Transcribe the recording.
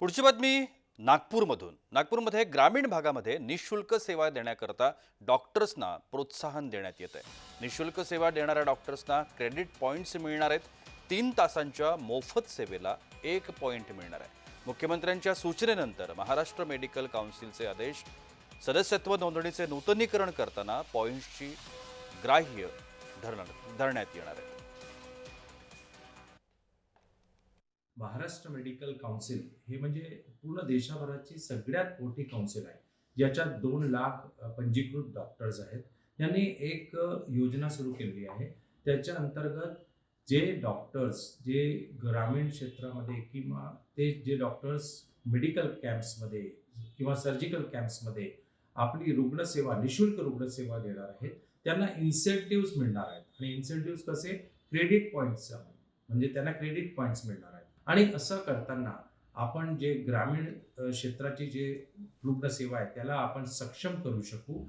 पुढची बातमी नागपूरमधून. नागपूरमध्ये ग्रामीण भागामध्ये निशुल्क सेवा देण्याकरता डॉक्टर्सना प्रोत्साहन देण्यात येत आहे निशुल्क सेवा देणाऱ्या डॉक्टर्सना क्रेडिट पॉईंट्स मिळणार आहेत. तीन तासांच्या मोफत सेवेला एक पॉईंट मिळणार आहे. मुख्यमंत्र्यांच्या सूचनेनंतर महाराष्ट्र मेडिकल काउन्सिलचे आदेश सदस्यत्व नोंदणीचे नूतनीकरण करताना पॉईंट्सची ग्राह्य धरणार धरण्यात येणार आहे. महाराष्ट्र मेडिकल काउन्सिल हे म्हणजे पूर्ण देशभराची सगळ्यात मोठी काउन्सिल आहे ज्याच्यात दोन लाख पंजीकृत डॉक्टर्स आहेत. यांनी एक योजना सुरू केलेली आहे. त्याच्या अंतर्गत जे डॉक्टर्स जे ग्रामीण क्षेत्रामध्ये किंवा ते जे डॉक्टर्स मेडिकल कॅम्प्समध्ये किंवा सर्जिकल कॅम्प्समध्ये आपली रुग्णसेवा निशुल्क रुग्णसेवा देणार आहेत त्यांना इन्सेंटिव्ह मिळणार आहेत. आणि इन्सेंटिव्ह कसे? क्रेडिट पॉईंट्स म्हणजे त्यांना क्रेडिट पॉईंट्स मिळणार आहेत. आणि असं करताना आपण जे ग्रामीण क्षेत्राची जे रुग्णसेवा आहे त्याला आपण सक्षम करू शकू.